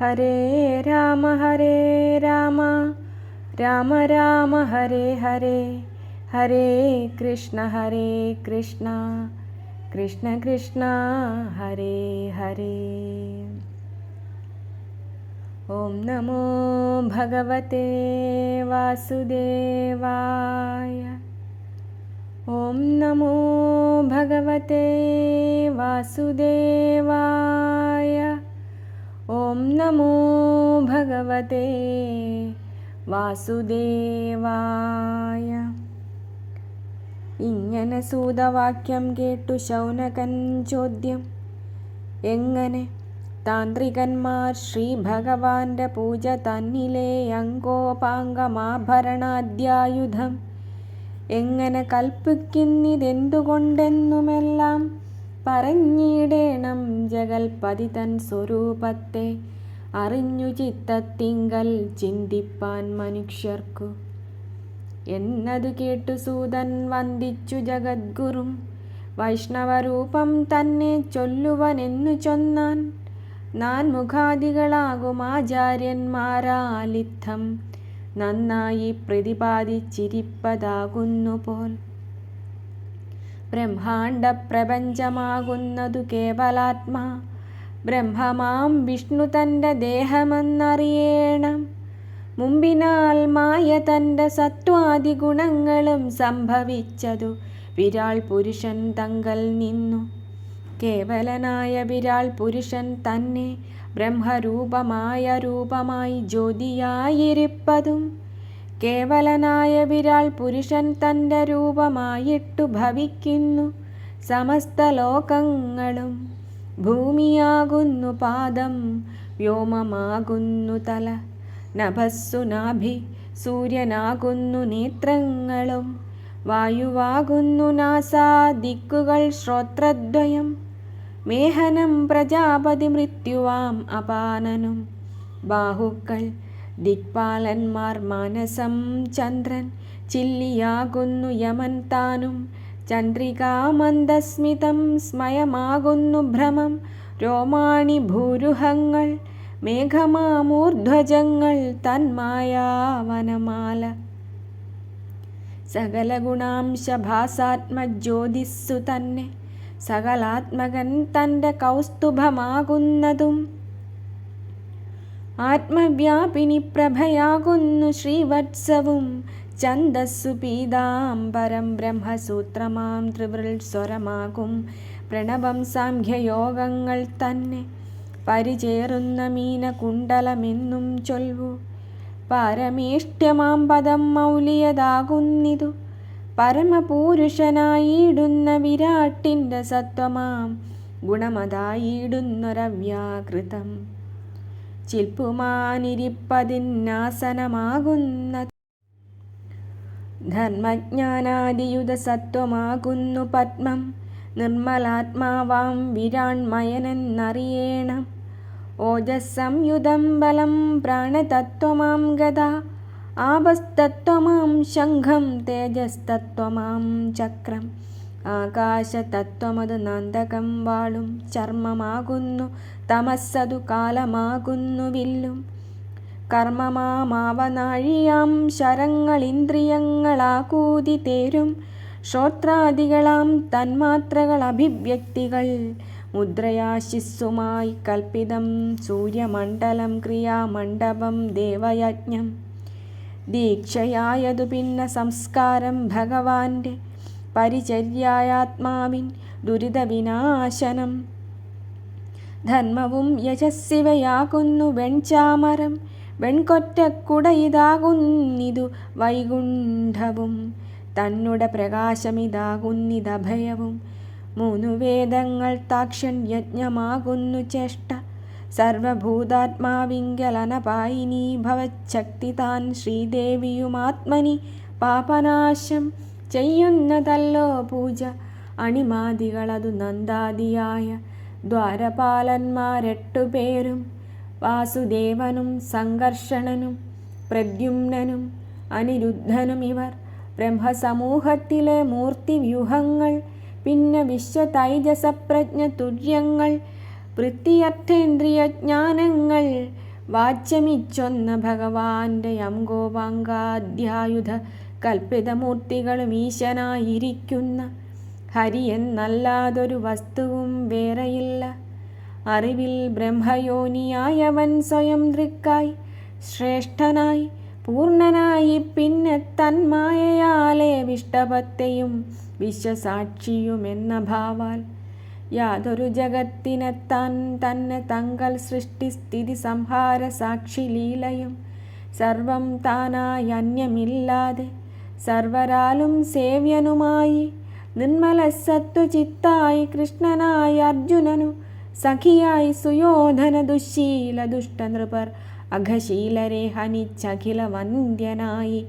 हरे राम हरे राम। राम राम हरे हरे। हरे कृष्ण हरे कृष्ण। कृष्ण कृष्ण हरे हरे। ॐ नमो भगवते वासुदेवाय। ॐ नमो भगवते वासुदेवाय। ഓം നമോ ഭഗവതേ വാസുദേവായ. ഇങ്ങനെ സൂതവാക്യം കേട്ടു ശൗനകൻ ചോദ്യം. എങ്ങനെ? താന്ത്രികന്മാർ ശ്രീ ഭഗവാന്റെ പൂജ തന്നിലെ അങ്കോപാംഗമാഭരണാദ്യായുധം. എങ്ങനെ കൽപ്പിക്കുന്നിതെന്തുകൊണ്ടെന്നുമെല്ലാം പറഞ്ഞിടേണം ജഗൽപതി തൻ സ്വരൂപത്തെ. അറിഞ്ഞു ചിത്തത്തിങ്കൽ ചിന്തിപ്പാൻ മനുഷ്യർക്കു. എന്നതു കേട്ടു സൂതൻ വന്ദിച്ചു ജഗദ്ഗുരും. വൈഷ്ണവരൂപം തന്നെ ചൊല്ലുവനെന്നു ചൊന്നാൻ. നാൻ മുഖാദികളാകും ആചാര്യന്മാരാലിത്തം. നന്നായി പ്രതിപാദിച്ചിരിപ്പതാകുന്നു പോൽ. ബ്രഹ്മാണ്ട പ്രപഞ്ചമാകുന്നതു കേവലാത്മാ. ബ്രഹ്മമാം വിഷ്ണു തന്റെ ദേഹമെന്നറിയേണം. മുമ്പിനാൽ മായ തന്റെ സത്വാദി ഗുണങ്ങളും സംഭവിച്ചതു. വിരാൾ പുരുഷൻ തങ്കൽ നിന്നു. കേവലനായ വിരാൾ പുരുഷൻ തന്നെ ബ്രഹ്മരൂപമായ രൂപമായി ജ്യോതിയായിരിപ്പതും. കേവലനായ വിരാൾ പുരുഷൻ തന്റെ രൂപമായിട്ടു ഭവിക്കുന്നു. സമസ്ത ലോകങ്ങളും ഭൂമിയാകുന്നു പാദം വ്യോമമാകുന്നു തല. നഭസ്സു നാഭി സൂര്യനാകുന്നു നേത്രങ്ങളും. വായുവാകുന്നു നാസാ ദിക്കുകൾ ശ്രോത്രദ്വയം. മേഹനം പ്രജാപതി മൃത്യുവാം അപാനനും. ബാഹുക്കൾ ദിക്പാലന്മാർ മാനസം ചന്ദ്രൻ ചില്ലിയാകുന്നു യമൻ താനും. ചന്ദ്രികാമന്ദസ്മിതം സ്മയമാകുന്നു ഭ്രമം. രോമാണി ഭൂരുഹങ്ങൾ മേഘമാമൂർധ്വജങ്ങൾ തന്മായാവനമാല. സകല ഗുണാംശഭാസാത്മജ്യോതിസ്സു തന്നെ. സകലാത്മകൻ തന്റെ കൗസ്തുഭമാകുന്നതും ആത്മവ്യാപിനി പ്രഭയാകുന്നു ശ്രീവത്സവും. ഛന്ദസ്സു പീതാംബരം ബ്രഹ്മസൂത്രമാം ത്രിവൃൽ സ്വരമാകും. പ്രണവം സാംഖ്യയോഗങ്ങൾ തന്നെ. പരിചേറുന്ന മീനകുണ്ടലമെന്നും ചൊൽവു. പരമേഷ്ട്യമാം പദം മൗലിയതാകുന്നിതു. പരമപൂരുഷനായിടുന്ന വിരാട്ടിന്റെ സത്വമാം. ഗുണമതായിടുന്നൊരവ്യാകൃതം. ചിൽപ്പുമാനിരിപ്പതിന്നാസനമാകുന്ന ധർമ്മജ്ഞാനാദിയുത സത്വമാകുന്നു പത്മം. നിർമ്മലാത്മാവാം വിരാൺമയനെന്നറിയേണം. ഓജസ്സംയുതം ബലം പ്രാണതത്വമാം ഗത ആപസ്തത്വമാം ശംഖം. തേജസ്തത്വമാം ചക്രം. ആകാശതത്വമത് നന്ദകം വാളും ചർമ്മമാകുന്നു തമസ്സതു കാലമാകുന്നു വില്ലും ശരങ്ങൾ ശരങ്ങളിന്ദ്രിയങ്ങളാകൂതി തേരും. ശ്രോത്രാദികളാം തന്മാത്രകൾ അഭിവ്യക്തികൾ മുദ്രയാശിസ്സുമായി കൽപ്പിതം സൂര്യമണ്ഡലം ക്രിയാമണ്ഡപം ദേവയജ്ഞം. ദീക്ഷയായതു പിന്നെ സംസ്കാരം ഭഗവാന്റെ. പരിചര്യായാത്മാവിൻ ദുരിതവിനാശനം. ധർമ്മവും യശസ്സിവയാകുന്നു വെൺചാമരം. വെൺകൊറ്റക്കുടയിതാകുന്നിതു വൈകുണ്ഠവും. തന്നുട പ്രകാശമിതാകുന്നിതഭയവും. മൂന്നു വേദങ്ങൾ താക്ഷൻ യജ്ഞമാകുന്നു ചേഷ്ട. സർവഭൂതാത്മാവിങ്കലനപായിനി ഭവശക്തി താൻ ശ്രീദേവിയുമാത്മനി പാപനാശം ചെയ്യുന്നതല്ലോ പൂജ. അണിമാദികളതു നന്ദാദിയായ ദ്വാരപാലന്മാരെട്ടുപേരും വാസുദേവനും സംഘർഷണനും പ്രദ്യുമ്നനും അനിരുദ്ധനും ഇവർ. ബ്രഹ്മസമൂഹത്തിലെ മൂർത്തിവ്യൂഹങ്ങൾ പിന്നെ വിശ്വതൈജസപ്രജ്ഞ തുര്യങ്ങൾ വൃത്തിയർത്ഥേന്ദ്രിയജ്ഞാനങ്ങൾ വാച്യമിച്ചൊന്ന ഭഗവാന്റെ അംഗോപാങ്കാധ്യായുധ കൽപ്പിതമൂർത്തികളും ഈശനായിരിക്കുന്ന ഹരി എന്നല്ലാതൊരു വസ്തുവും വേറെയില്ല. അറിവിൽ ബ്രഹ്മയോനിയായവൻ സ്വയം ദൃക്കായി ശ്രേഷ്ഠനായി പൂർണനായി പിന്നെ തന്മായയാലെ വിഷ്ടപത്തെയും വിശ്വസാക്ഷിയുമെന്ന ഭാവാൽ. യാതൊരു ജഗത്തിനെ താൻ തന്നെ തങ്കൽ സൃഷ്ടിസ്ഥിതി സംഹാര സാക്ഷി ലീലയും സർവം താനായി അന്യമില്ലാതെ സർവരാലും സേവ്യനുമായി നിർമ്മല സത്വചിത്തായി കൃഷ്ണനായി അർജുനനു സഖിയായി സുയോധന ദുശീല ദുഷ്ടനൃപർ അഘശീലരെ ഹനിച്ചഖില വന്ദ്യനായി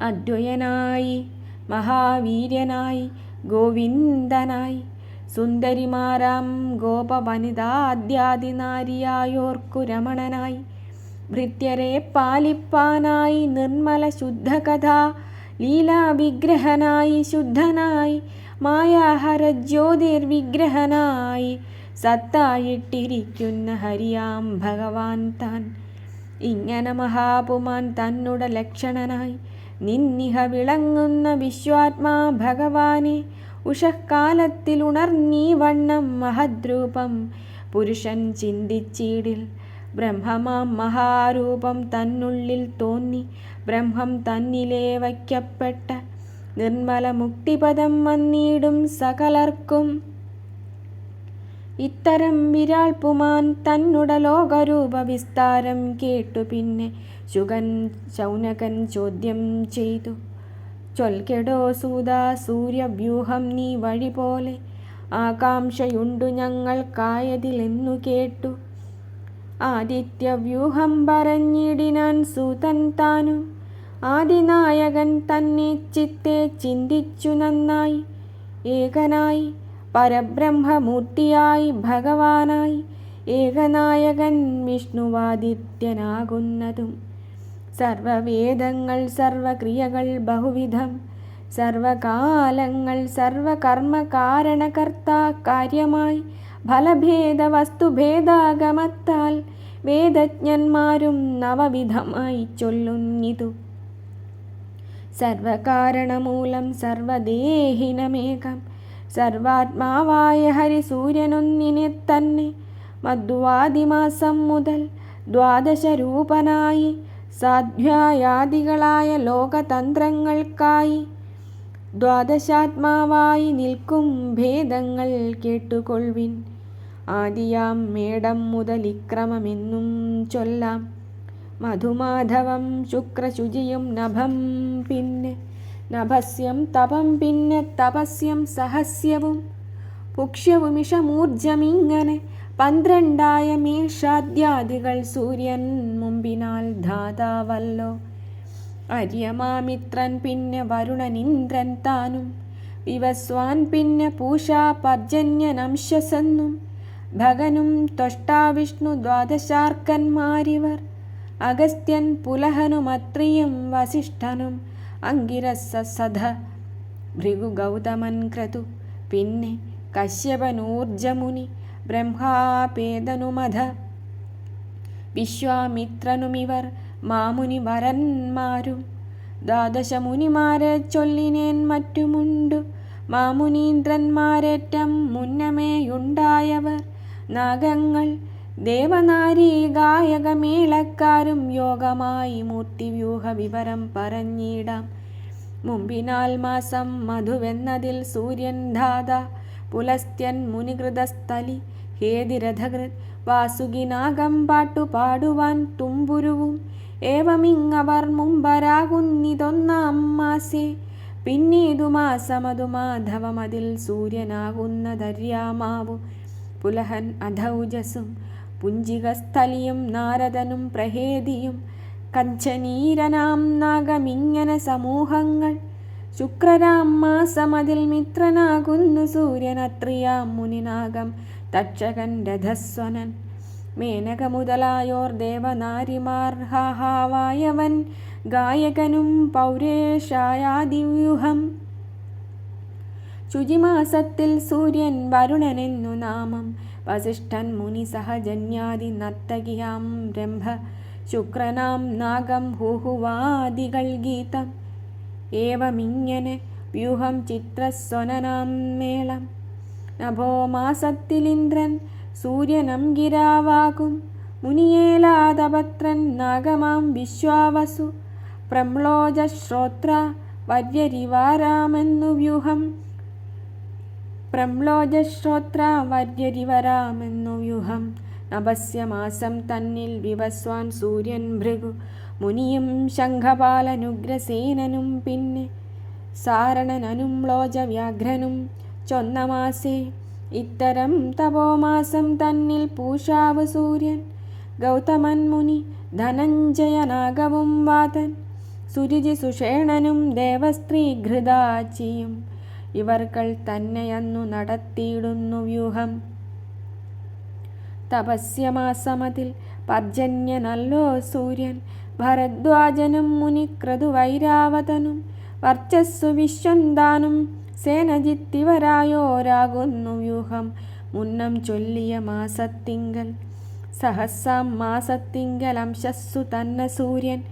അദ്വയനായി മഹാവീര്യനായി ഗോവിന്ദനായി സുന്ദരിമാരാം ഗോപവനിതാദ്യാദിനാരിയായോർക്കു രമണനായി ഭൃത്യരെ പാലിപ്പാനായി നിർമ്മല ശുദ്ധകഥാ ലീലാവിഗ്രഹനായി ശുദ്ധനായി മായാഹര ജ്യോതിർവിഗ്രഹനായി സത്തായിട്ടിരിക്കുന്ന ഹരിയാം ഭഗവാൻ താൻ. ഇങ്ങനെ മഹാപുമാൻ തന്നുട ലക്ഷണനായി നിന്നിഹ വിളങ്ങുന്ന വിശ്വാത്മാ ഭഗവാനെ ഉഷക്കാലത്തിലുണർന്നീ വണ്ണം മഹദ്രൂപം പുരുഷൻ ചിന്തിച്ചീടിൽ ബ്രഹ്മമാം മഹാരൂപം തന്നുള്ളിൽ തോന്നി. ബ്രഹ്മം തന്നിലേ വയ്ക്കപ്പെട്ട നിർമ്മല മുക്തിപദം വന്നിടും സകലർക്കും. ഇത്തരം വിരാൾ പുമാൻ തന്നുട ലോകരൂപ വിസ്താരം കേട്ടു പിന്നെ ശുഗൻ ശൗനകൻ ചോദ്യം ചെയ്തു. ചൊൽക്കെടോ സൂത സൂര്യവ്യൂഹം നീ വഴി പോലെ ആകാംക്ഷയുണ്ടു ഞങ്ങൾക്കായതിലെന്നു കേട്ടു. ആദിത്യവ്യൂഹം പറഞ്ഞിടിനാൻ സൂതൻ താനും ആദിനായകൻ തന്നെ ചിത്തെ ചിന്തിച്ചു നന്നായി. ഏകനായി പരബ്രഹ്മമൂർത്തിയായി ഭഗവാനായി ഏകനായകൻ വിഷ്ണുവാദിത്യനാകുന്നതും. സർവവേദങ്ങൾ സർവക്രിയകൾ ബഹുവിധം. സർവകാലങ്ങൾ സർവകർമ്മകാരണകർത്ത കാര്യമായി ഫലഭേദ വസ്തുഭേദാഗമത്താൽ വേദജ്ഞന്മാരും നവവിധമായി ചൊല്ലുന്നിതു. സർവകാരണമൂലം സർവദേഹിനമേകം സർവാത്മാവായ ഹരിസൂര്യനൊന്നിനെ തന്നെ മധ്വാദിമാസം മുതൽ ദ്വാദശരൂപനായി സാധ്യായാദികളായ ലോകതന്ത്രങ്ങൾക്കായി ദ്വാദശാത്മാവായി നിൽക്കും ഭേദങ്ങൾ കേട്ടുകൊള്ളുവിൻ. ആദിയാം മേടം മുതലിക്രമമെന്നും ചൊല്ലാം. മധുമാധവം ശുക്രശുചിയും നഭം പിന്നെ നഭസ്യം തപം പിന്നെ തപസ്യം സഹസ്യവും. പുക്ഷ്യവുമിഷമൂർജമിങ്ങനെ പന്ത്രണ്ടായ മേഷാദ്യാദികൾ സൂര്യൻ മുമ്പിനാൽ ധാതാവല്ലോ. അര്യമാമിത്രൻ പിന്നെ വരുണനിന്ദ്രൻ താനും. വിവസ്വാൻ പിന്നെ പൂഷാ പർജന്യനംശസെന്നും. ഭഗനും ത്വഷ്ടാവിഷ്ണു ദ്വാദശാർക്കന്മാരിവർ. അഗസ്ത്യൻ പുലഹനുമത്രിയും വസിഷ്ഠനും അങ്കിരസസധ ഭൃഗു ഗൗതമൻ ക്രതു. പിന്നെ കശ്യപനൂർജമുനി ബ്രഹ്മാപേതനുമധ. വിശ്വാമിത്രനുമിവർ മാമുനി വരന്മാരും ദ്വാദശമുനിമാരെ ചൊല്ലിനേൻ മറ്റുമുണ്ടു. മാമുനീന്ദ്രന്മാരേറ്റം മുന്നമേയുണ്ടായവർ. നാഗങ്ങൾ ദേവനാരി ഗായകമേളക്കാരും യോഗമായി മൂർത്തിവ്യൂഹ വിവരം പറഞ്ഞിടാം. മുമ്പിനാൽ മാസം മധുവെന്നതിൽ സൂര്യൻ ധാത പുലസ്ത്യൻ മുനികൃതസ്ഥലി ഹേതിരഥകൃത് വാസുകിനാഗം പാട്ടു പാടുവാൻ തുമ്പുരുവും ഏവമിങ്ങവർ മുമ്പരാകുന്നിതൊന്നാം മാസേ. പിന്നീതു മാസമതു മാധവമതിൽ സൂര്യനാകുന്ന സൂര്യനാകുന്നതര്യാമാവു. പുലഹൻ അധൗജസും പുഞ്ചികസ്ഥലിയും നാരദനും പ്രഹേദിയും കഞ്ചനീരനാം നാഗമിങ്ങനെ സമൂഹങ്ങൾ. ശുക്രരാം മാസമതിൽ മിത്രനാകുന്നു സൂര്യൻ അത്രിയാം മുനിനാഗം തക്ഷകൻ രഥസ്വനൻ. മേനക മുതലായോർ ദേവനാരിമാർ ഹാഹാവായവൻ. ഗായകനും പൗരേഷായാദിവ്യൂഹം ശുചിമാസത്തിൽ സൂര്യൻ വരുണനെന്നു നാമം. വസിഷ്ഠൻ മുനി സഹജന്യാദി നർത്തകിയാം. രംഭ ശുക്രനാം നാഗം ഹുഹുവാദികൾ ഗീതം. ഏവമിങ്ങനെ വ്യൂഹം ചിത്രസ്വനനാം മേളം. നഭോമാസത്തിലിന്ദ്രൻ സൂര്യനം ഗിരാവാകും മുനിയേലാതപത്രൻ നാഗമാം വിശ്വാവസു. പ്രംലോജശ്രോത്ര വര്യരിവാരാമെന്നു വ്യൂഹം പ്രംളോജശ്രോത്ര വര്യരിവരാമെന്നു വ്യൂഹം. നഭസ്യമാസം തന്നിൽ വിവസ്വാൻ സൂര്യൻ ഭൃഗു. മുനിയും ശംഖപാലനുഗ്രസേനനും പിന്നെ സാരണനനും വ്യാഘ്രനും ചൊന്നമാസേ ഇത്തരം തപോമാസം തന്നിൽ പൂഷാവ് സൂര്യൻ. ഗൗതമൻ മുനി ധനഞ്ജയനാഗവും വാതൻ. സുരുചി സുഷേണനും ദേവസ്ത്രീ ഘൃതാച്ചിയും ഇവർകൾ തന്നെയന്നു നടത്തിയിടുന്നു വ്യൂഹം. തപസ്യമാസമതിൽ പർജന്യനല്ലോ സൂര്യൻ ഭരദ്വാജനും മുനിക്രതു വൈരാവതനും വർച്ചസ്സു വിശ്വന്താനും സേനജിത്തിവരായോരാകുന്നു വ്യൂഹം. മുന്നം ചൊല്ലിയ മാസത്തിങ്കൽ സഹസാം മാസത്തിങ്കൽ അംശസ്സു തന്ന സൂര്യൻ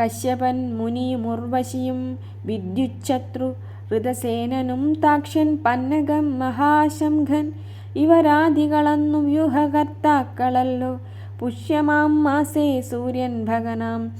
കശ്യപൻ മുനിയും ഉർവശിയും വിദ്യുച്ഛത്രു ഋതസേനനും താക്ഷൻ പന്നകം മഹാശംഖൻ. ഇവരാദികളന്നു വ്യൂഹകർത്താക്കളല്ലോ. പുഷ്യമാം മാസേ സൂര്യൻ ഭഗനാം.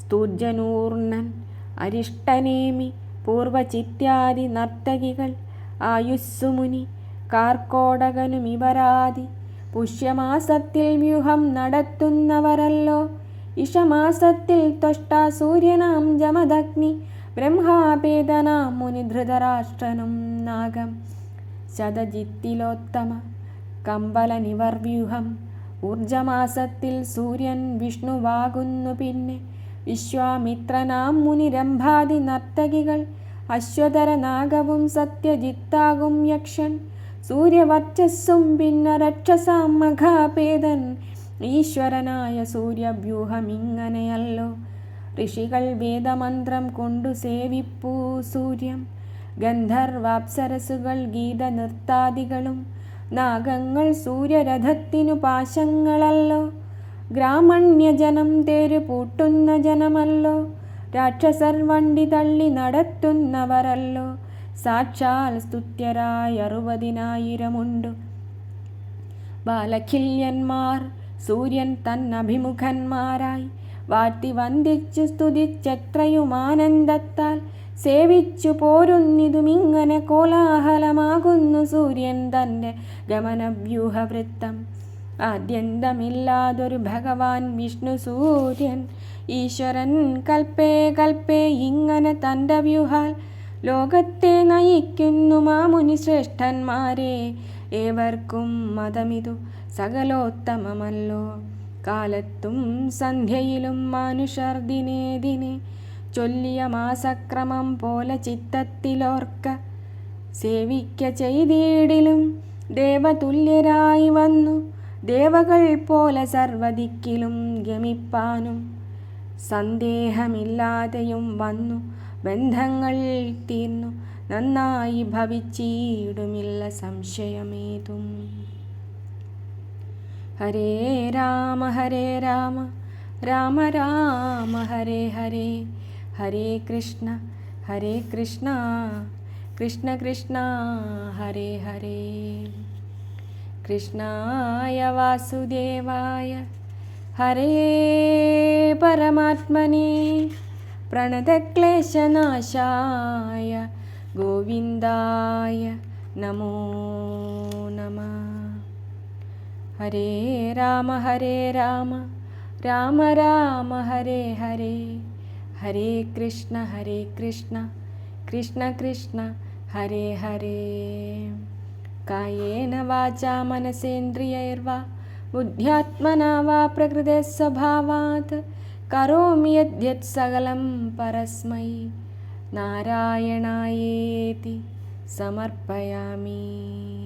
സ്തൂർജനൂർണൻ അരിഷ്ടനേമി പൂർവചിത്യാദി നർത്തകികൾ ആയുസ്സുമുനി കാർക്കോടകനും ഇവരാദി. പുഷ്യമാസത്തിൽ വ്യൂഹം നടത്തുന്നവരല്ലോ. ഇഷമാസത്തിൽ തൊഷ്ട സൂര്യനാം ജമദഗ്നി. ബ്രഹ്മാപേദനാം മുനിധൃതരാഷ്ട്രനും നാഗം ശതജിത്തിലോത്തമ കമ്പലനിവർവ്യൂഹം ഊർജമാസത്തിൽ സൂര്യൻ വിഷ്ണുവാകുന്നു പിന്നെ വിശ്വാമിത്രനാം മുനിരംഭാതി നർത്തകികൾ അശ്വതരനാഗവും സത്യജിത്താകും യക്ഷൻ സൂര്യവർച്ചസ്സും പിന്നെ രക്ഷസാം മഘാപേദൻ ഈശ്വരനായ സൂര്യവ്യൂഹമിങ്ങനെയല്ലോ ഋഷികൾ വേദമന്ത്രം കൊണ്ടു സേവിപ്പൂ സൂര്യം. ഗന്ധർവാപ്സരസുകൾ ഗീത നൃത്താദികളും നാഗങ്ങൾ സൂര്യരഥത്തിനു പാശങ്ങളല്ലോ. ഗ്രാമണ്യജനം തേരു പൂട്ടുന്ന ജനമല്ലോ. രാക്ഷസർ വണ്ടി തള്ളി നടത്തുന്നവരല്ലോ. സാക്ഷാൽ സ്തുത്യരായ അറുപതിനായിരമുണ്ട്. ബാലഖില്യന്മാർ സൂര്യൻ തന്നഭിമുഖന്മാരായി. വാട്ടി വന്ദിച്ചു സ്തുതിച്ചെത്രയും ആനന്ദത്താൽ സേവിച്ചു പോരുന്നിതുമിങ്ങനെ കോലാഹലമാകുന്നു സൂര്യൻ തന്റെ ഗമനവ്യൂഹവൃത്തം. ആദ്യന്തമില്ലാതൊരു ഭഗവാൻ വിഷ്ണു സൂര്യൻ ഈശ്വരൻ കൽപ്പേ കൽപ്പേ ഇങ്ങനെ തന്റെ വ്യൂഹാൽ ലോകത്തെ നയിക്കുന്നു മാമുനി ശ്രേഷ്ഠന്മാരെ. ഏവർക്കും മതമിതു സകലോത്തമമല്ലോ. കാലത്തും സന്ധ്യയിലും മനുഷ്യർ ദിനേ ദിനെ ചൊല്ലിയ മാസക്രമം പോലെ ചിത്തത്തിലോർക്ക സേവിക്ക ചെയ്തിടിലും ദേവതുല്യരായി വന്നു. ദേവകൾ പോലെ സർവദിക്കിലും ഗമിപ്പാനും സന്ദേഹമില്ലാതെയും വന്നു. ബന്ധങ്ങൾ തീർന്നു. നന്നായി ഭവിച്ചിടുമില്ല സംശയമേതും. ഹരേ രാമ ഹരേ രാമ. രാമ രാമ ഹരേ ഹരേ. ഹരേ കൃഷ്ണ ഹരേ കൃഷ്ണ. കൃഷ്ണ കൃഷ്ണ ഹരേ ഹരേ. കൃഷ്ണായ വാസുദേവായ ഹരേ പരമാത്മനെ. പ്രണതക്ലേശനാശായ ഗോവിന്ദായ നമോ നമ. हरे राम हरे राम राम राम हरे हरे। हरे कृष्ण हरे कृष्ण कृष्ण कृष्ण हरे हरे। कायेन वाचा मनसेन्द्रियैर्वा बुद्ध्यात्मना वा प्रकृतेः स्वभावात् करोमि यद्यत् सकलं परस्मै। नारायणायेति समर्पयामि।